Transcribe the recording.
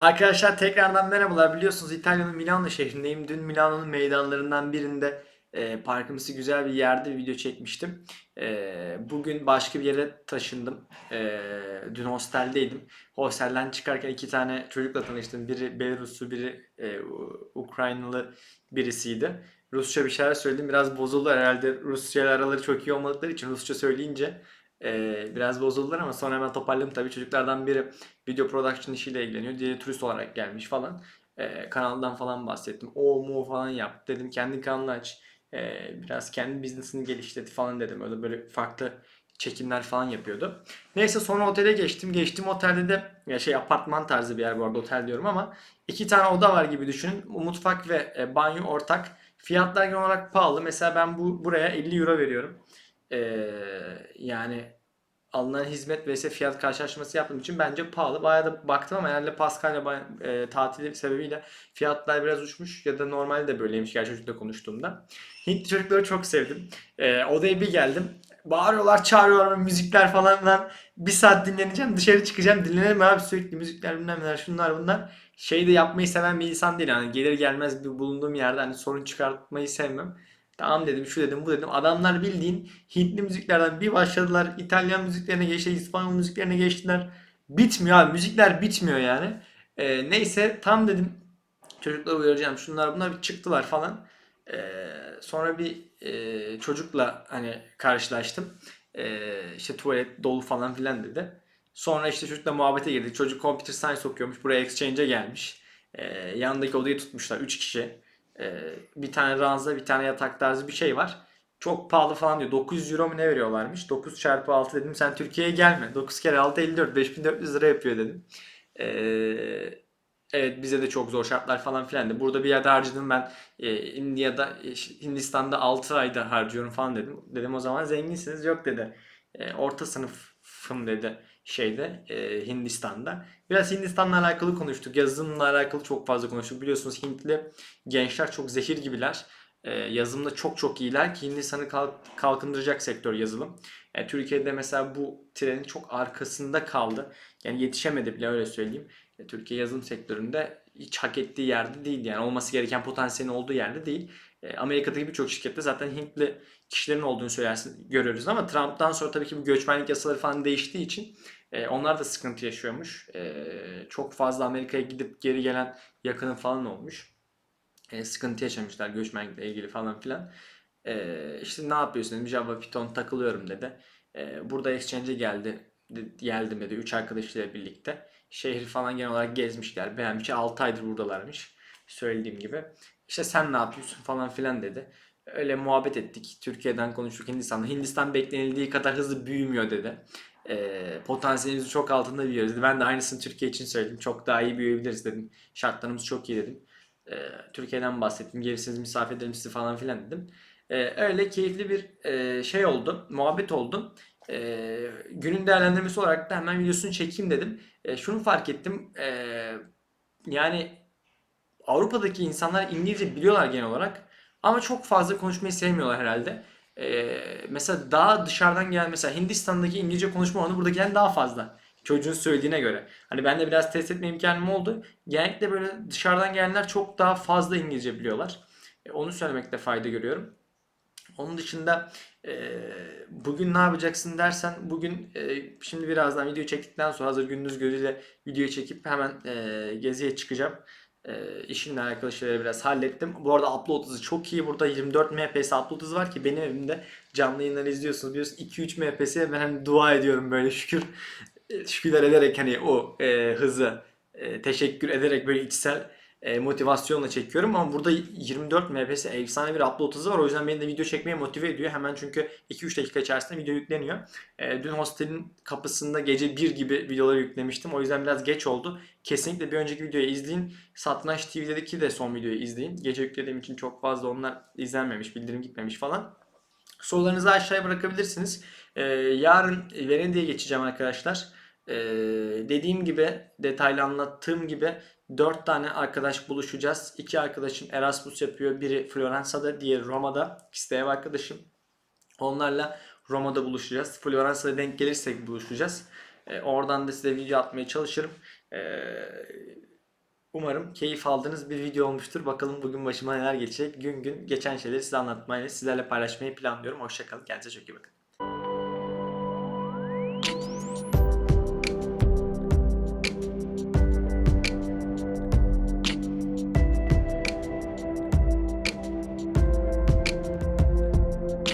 Arkadaşlar tekrardan merhabalar. Biliyorsunuz İtalya'nın Milano şehrindeyim. Dün Milano'nun meydanlarından birinde e, parkımsı güzel bir yerde video çekmiştim. E, bugün başka bir yere taşındım. E, dün hosteldeydim. Hostelden çıkarken iki tane çocukla tanıştım. Biri Belaruslu, biri e, Ukraynalı birisiydi. Rusça bir şeyler söyledim. Biraz bozuldu herhalde. Rusça araları çok iyi olmadıkları için Rusça söyleyince e, biraz bozuldular ama sonra hemen toparladım tabii. Çocuklardan biri video production işiyle ilgileniyor. Diğeri turist olarak gelmiş falan. Ee, kanaldan falan bahsettim. O mu falan yap. Dedim kendi kanalını aç. Ee, biraz kendi business'ını geliştirdi falan dedim. Öyle böyle farklı çekimler falan yapıyordu. Neyse sonra otele geçtim. Geçtiğim otelde de ya şey apartman tarzı bir yer bu arada otel diyorum ama iki tane oda var gibi düşünün. Mutfak ve e, banyo ortak. Fiyatlar genel olarak pahalı. Mesela ben bu buraya 50 euro veriyorum. Ee, yani alınan hizmet vs fiyat karşılaştırması yaptığım için bence pahalı. Bayağı da baktım ama herhalde Paskalya e, tatili sebebiyle fiyatlar biraz uçmuş ya da normalde de böyleymiş gerçi çocukla konuştuğumda. Hintli çocukları çok sevdim. E, odaya bir geldim. Bağırıyorlar, çağırıyorlar, müzikler falan filan. Bir saat dinleneceğim, dışarı çıkacağım. Dinlenelim abi sürekli müzikler bilmem neler şunlar bunlar. Şey de yapmayı seven bir insan değil. Yani gelir gelmez bir bulunduğum yerde hani sorun çıkartmayı sevmem. Tamam dedim, şu dedim, bu dedim. Adamlar bildiğin Hintli müziklerden bir başladılar. İtalyan müziklerine geçtiler, İspanyol müziklerine geçtiler. Bitmiyor abi. Müzikler bitmiyor yani. Ee, neyse tam dedim çocukları uyaracağım. Şunlar bunlar bir çıktılar falan. Ee, sonra bir e, çocukla hani karşılaştım. Ee, işte tuvalet dolu falan filan dedi. Sonra işte çocukla muhabbete girdik. Çocuk computer science okuyormuş. Buraya exchange'e gelmiş. Ee, yanındaki odayı tutmuşlar. 3 kişi. Ee, bir tane ranza, bir tane yatak tarzı bir şey var. Çok pahalı falan diyor. 900 euro mu ne veriyorlarmış? 9 çarpı 6 dedim. Sen Türkiye'ye gelme. 9 kere 6 54. 5400 lira yapıyor dedim. Ee, evet bize de çok zor şartlar falan filan de. Burada bir yerde harcadım ben e, India'da, e, Hindistan'da 6 ayda harcıyorum falan dedim. Dedim o zaman zenginsiniz. Yok dedi. E, orta sınıfım dedi şeyde e, Hindistan'da. Biraz Hindistan'la alakalı konuştuk. Yazılımla alakalı çok fazla konuştuk. Biliyorsunuz Hintli gençler çok zehir gibiler. E, yazılımda çok çok iyiler ki Hindistan'ı kalk- kalkındıracak sektör yazılım. E, Türkiye'de mesela bu trenin çok arkasında kaldı. Yani yetişemedi bile öyle söyleyeyim. E, Türkiye yazılım sektöründe hiç hak ettiği yerde değil. Yani olması gereken potansiyelin olduğu yerde değil. E, Amerika'daki birçok şirkette zaten Hintli kişilerin olduğunu söylersin, görüyoruz ama Trump'tan sonra tabii ki bu göçmenlik yasaları falan değiştiği için e, onlar da sıkıntı yaşıyormuş. E, çok fazla Amerika'ya gidip geri gelen yakını falan olmuş. Sıkıntı yaşamışlar göçmenlikle ilgili falan filan. E, işte ne yapıyorsun dedim. Java, Python takılıyorum dedi. Burada Exchange'e geldi. Geldim dedi. Üç arkadaşıyla birlikte. Şehri falan genel olarak gezmişler. Beğenmiş. 6 aydır buradalarmış. Söylediğim gibi. İşte sen ne yapıyorsun falan filan dedi. Öyle muhabbet ettik. Türkiye'den konuştuk Hindistan'da. Hindistan beklenildiği kadar hızlı büyümüyor dedi. E, potansiyelimizin çok altında büyüyoruz dedi. Ben de aynısını Türkiye için söyledim. Çok daha iyi büyüyebiliriz dedim. Şartlarımız çok iyi dedim. E, Türkiye'den bahsettim. Gelirseniz misafir ederim sizi falan filan dedim. E, öyle keyifli bir e, şey oldu. Muhabbet oldu. E, günün değerlendirmesi olarak da hemen videosunu çekeyim dedim. E, şunu fark ettim. E, yani Avrupa'daki insanlar İngilizce biliyorlar genel olarak. Ama çok fazla konuşmayı sevmiyorlar herhalde. Ee, mesela daha dışarıdan gelen mesela Hindistan'daki İngilizce konuşma oranı buradakilerin daha fazla. Çocuğun söylediğine göre. Hani ben de biraz test etme imkanım oldu. Genellikle böyle dışarıdan gelenler çok daha fazla İngilizce biliyorlar. E, onu söylemekte fayda görüyorum. Onun dışında e, bugün ne yapacaksın dersen bugün e, şimdi birazdan video çektikten sonra hazır gündüz gözüyle videoyu çekip hemen e, geziye çıkacağım. E, işimle alakalı şeyleri biraz hallettim. Bu arada upload hızı çok iyi. Burada 24 ms upload hızı var ki benim evimde canlı yayınları izliyorsunuz. Biliyorsunuz 2-3 mps'e ben hani dua ediyorum böyle şükür. e, Şükürler ederek hani o e, hızı e, teşekkür ederek böyle içsel e, motivasyonla çekiyorum ama burada 24 ms efsane bir upload hızı var. O yüzden beni de video çekmeye motive ediyor. Hemen çünkü 2-3 dakika içerisinde video yükleniyor. E, dün hostelin kapısında gece 1 gibi videoları yüklemiştim. O yüzden biraz geç oldu. Kesinlikle bir önceki videoyu izleyin. Satranç TV'deki de son videoyu izleyin. Gece yüklediğim için çok fazla onlar izlenmemiş, bildirim gitmemiş falan. Sorularınızı aşağıya bırakabilirsiniz. Ee, yarın Venedik'e geçeceğim arkadaşlar. Ee, dediğim gibi, detaylı anlattığım gibi 4 tane arkadaş buluşacağız. 2 arkadaşım Erasmus yapıyor. Biri Floransa'da, diğeri Roma'da. İkisi de ev arkadaşım. Onlarla Roma'da buluşacağız. Floransa'da denk gelirsek buluşacağız. Ee, oradan da size video atmaya çalışırım. Ee, Umarım keyif aldığınız bir video olmuştur. Bakalım bugün başıma neler geçecek. Gün gün geçen şeyleri size anlatmayı, sizlerle paylaşmayı planlıyorum. Hoşçakalın. Kendinize çok iyi bakın.